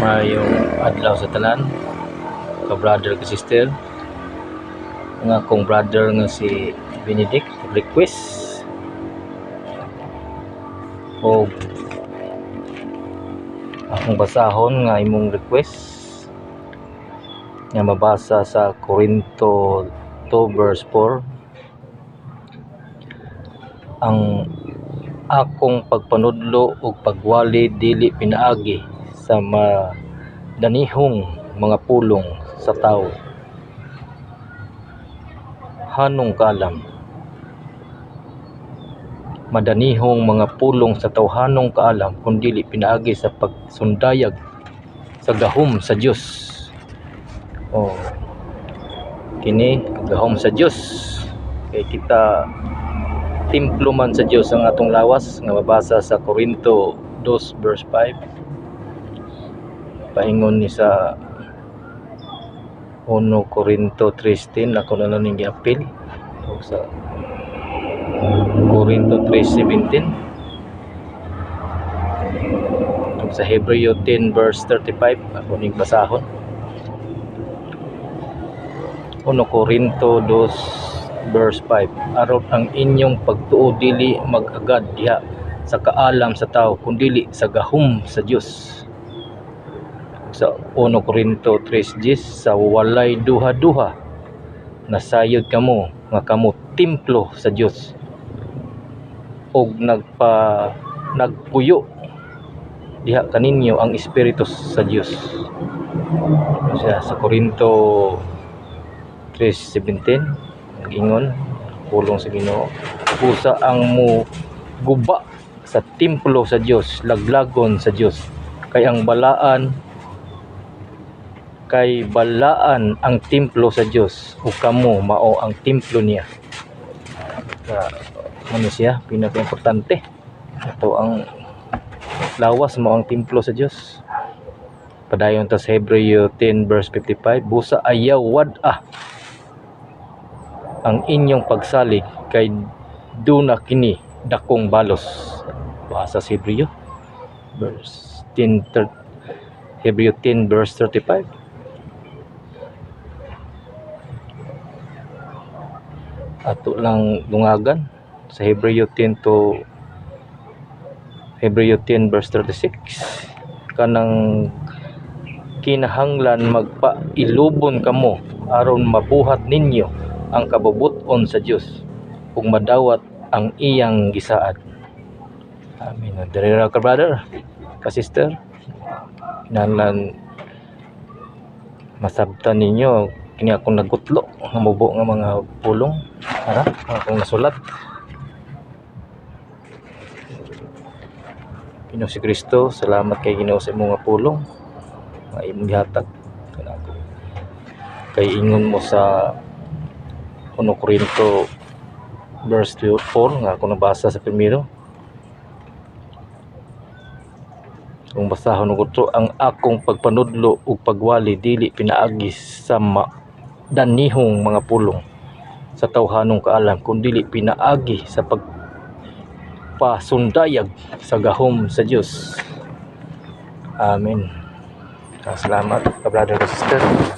Mayong adlaw sa tanan. Ka brother ka sister. Nga akong brother nga si Benedict request o akong basahon nga imong request nga mabasa sa Corinto 2 verse 4 ang akong pagpanudlo ug pagwali dili pinaagi sa madanihong mga pulong sa tao. Hanong kaalam madanihong mga pulong sa tawhanong kaalam kundili pinaagi sa pagsundayag sa gahom sa Dios oh kini gahom sa Dios kay kita templo man sa Dios ang atong lawas nga mabasa sa Corinto 2 verse 5 paingon ni sa 1 Corinto 3:10 ako na lang ning giapil o sa Corinto 3:17 ug sa Hebreo 10 verse 35 ako ning basahon. 1 Corinto 2 verse 5 aron ang inyong pagtuo dili magagad diha sa kaalam sa tao kundili sa gahom sa Dios sa 1 Corinto 3:10 sa walay duha-duha nasayod kamo nga kamo templo sa Dios og nagpa nagpuyo diha kaninyo ang espiritu sa Dios siya sa Corinto 3:17 nag-ingon pulong sa Ginoo usa ang mo guba sa templo sa Dios laglagon sa Dios kay ang balaan kay balaan ang templo sa Dios ug kamo mao ang templo niya. Sa ano siya? Pinaka-importante. Ito ang lawas mo ang templo sa Dios padayon ta sa Hebreo 10 verse 55 busa ayaw wad-ah ang inyong pagsalig kay duna kini dakong balos. Basa sa Hebreo verse 10 thir- Hebreo 10 verse 35 ato lang dungagan. Sa Hebreo 10 to Hebreo 10 verse 36 kanang kinahanglan magpailubon kamo aron mabuhat ninyo ang kabubuton sa Dios ug madawat ang iyang gisaad. Amen diri ra ka brother ka sister. Kinahanglan masabtan ninyo kini akong nagutlo nga mubo nga mga pulong. Ara akong nasulat. Ginoo si Kristo salamat kay Ginoo sa imong pulong. Nga imong gihatag. Kanako kay ingon mo sa 1 Corinto verse 4 nga ako nabasa sa primero kung basahon ko ang akong pagpanudlo ug pagwali dili pinaagi sa ma danihong mga pulong sa tawhanong kaalam kundi pinaagi sa pagpasundayag sa gahom sa Dios. Amen. Ah, Salamat, brother ka sister.